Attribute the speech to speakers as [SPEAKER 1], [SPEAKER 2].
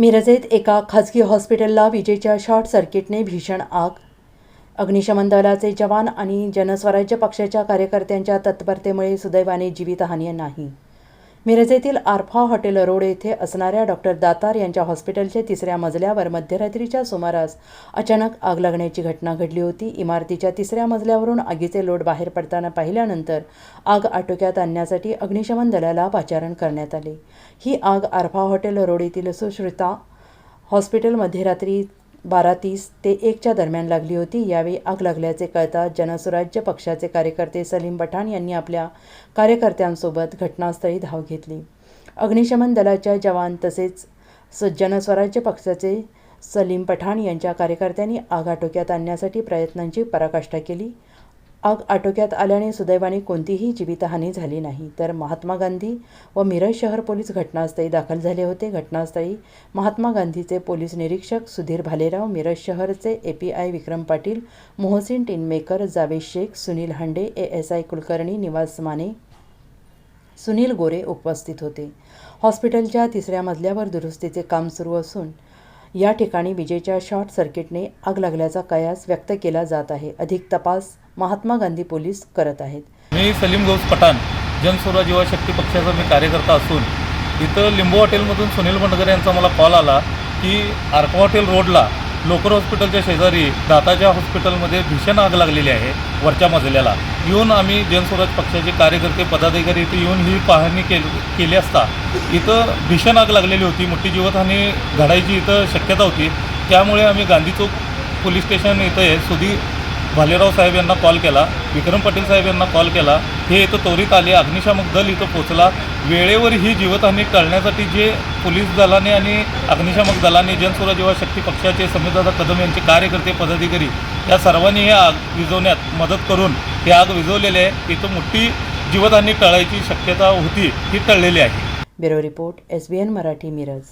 [SPEAKER 1] मिरजेत एका खाजगी हॉस्पिटलला विजेच्या शॉर्ट सर्किटने भीषण आग. अग्निशमन दलाचे जवान आणि जनस्वराज्य पक्षाच्या कार्यकर्त्यांच्या तत्परतेमुळे सुदैवाने जीवितहानी नाही. मिरज येथील आरफा हॉटेल रोड येथे असणाऱ्या डॉक्टर दातार यांच्या हॉस्पिटलच्या तिसऱ्या मजल्यावर मध्यरात्रीच्या सुमारास अचानक आग लागण्याची घटना घडली होती. इमारतीच्या तिसऱ्या मजल्यावरून आगीचे लोट बाहेर पडताना पाहिल्यानंतर आग आटोक्यात आणण्यासाठी अग्निशमन दलाला पाचारण करण्यात आले. ही आग आरफा हॉटेल रोड येथील सुश्रुता हॉस्पिटल मध्यरात्री बारा तीस ते एकच्या दरम्यान लागली होती. यावेळी आग लागल्याचे कळताच जनसुराज्य पक्षाचे कार्यकर्ते सलीम पठाण यांनी आपल्या कार्यकर्त्यांसोबत घटनास्थळी धाव घेतली. अग्निशमन दलाच्या जवान तसेच स जनस्वराज्य पक्षाचे सलीम पठाण यांच्या कार्यकर्त्यांनी आग आटोक्यात आणण्यासाठी प्रयत्नांची पराकाष्ठा केली. आग आटोक्यात आल्याने सुदैवाने कोणतीही जीवितहानी झाली नाही. तर महात्मा गांधी व मिरज शहर पोलीस घटनास्थळी दाखल झाले होते. घटनास्थळी महात्मा गांधीचे पोलीस निरीक्षक Sudhir Bhalerao Miraj शहरचे A P I Vikram Patil Mohsin Tinmaker Javed Shaikh Sunil Hande A S I Kulkarni Nivas Mane Sunil गोरे उपस्थित होते. हॉस्पिटलच्या तिसऱ्या मजल्यावर दुरुस्तीचे काम सुरू असून या ठिकाणी विजेच्या शॉर्ट सर्किटने आग लागल्याचा कयास व्यक्त केला जात आहे. अधिक तपास महात्मा गांधी पोलीस करत आहेत.
[SPEAKER 2] मी सलीम गौस पठाण जनसुराज युवा शक्ती पक्षाचा मी कार्यकर्ता असून इथं लिंबू हॉटेलमधून सुनील बंडगर यांचा मला कॉल आला की आर्को हॉटेल रोडला लोकर हॉस्पिटलच्या शेजारी दाताच्या हॉस्पिटलमध्ये भीषण आग लागलेली आहे वरच्या मजल्याला. येऊन आम्ही जनस्वराज पक्षाचे कार्यकर्ते पदाधिकारी इथे येऊन ही पाहणी केल केली असता इथं भीषण आग लागलेली होती. मोठी जीवतहानी घडायची इथं शक्यता होती. त्यामुळे आम्ही गांधी चौक पोलीस स्टेशन इथं सुधी भालेराव साहेब यांना कॉल केला विक्रम पाटील साहेब यांना कॉल केला हे इथं त्वरित आले अग्निशामक दल इथं पोचला वेळेवर ही जीवतहानी टाळण्यासाठी जे पोलीस दलाने आणि अग्निशामक दलाने जनस्वराज युवा शक्ती पक्षाचे समीरदादा कदम यांचे कार्यकर्ते पदाधिकारी या सर्वांनी हे आग विझवण्यात मदत करून ही आग विझवलेली आहे. इथं मोठी जीवतहानी टळायची शक्यता होती ही टळलेली आहे.
[SPEAKER 1] Bureau report S B N Marathi Miraj.